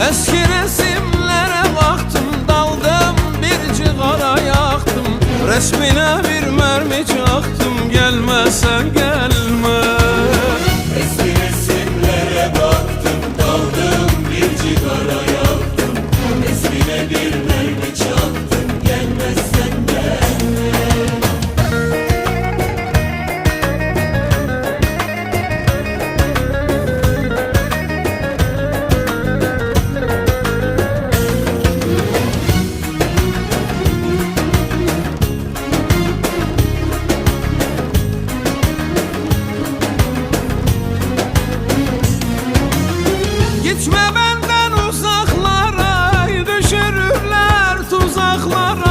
Eski resimlere baktım daldım bir cigara yaktım. Resmine bir mermi çaktım gelmesen gel Düşme benden uzaklara Düşürürler tuzaklara.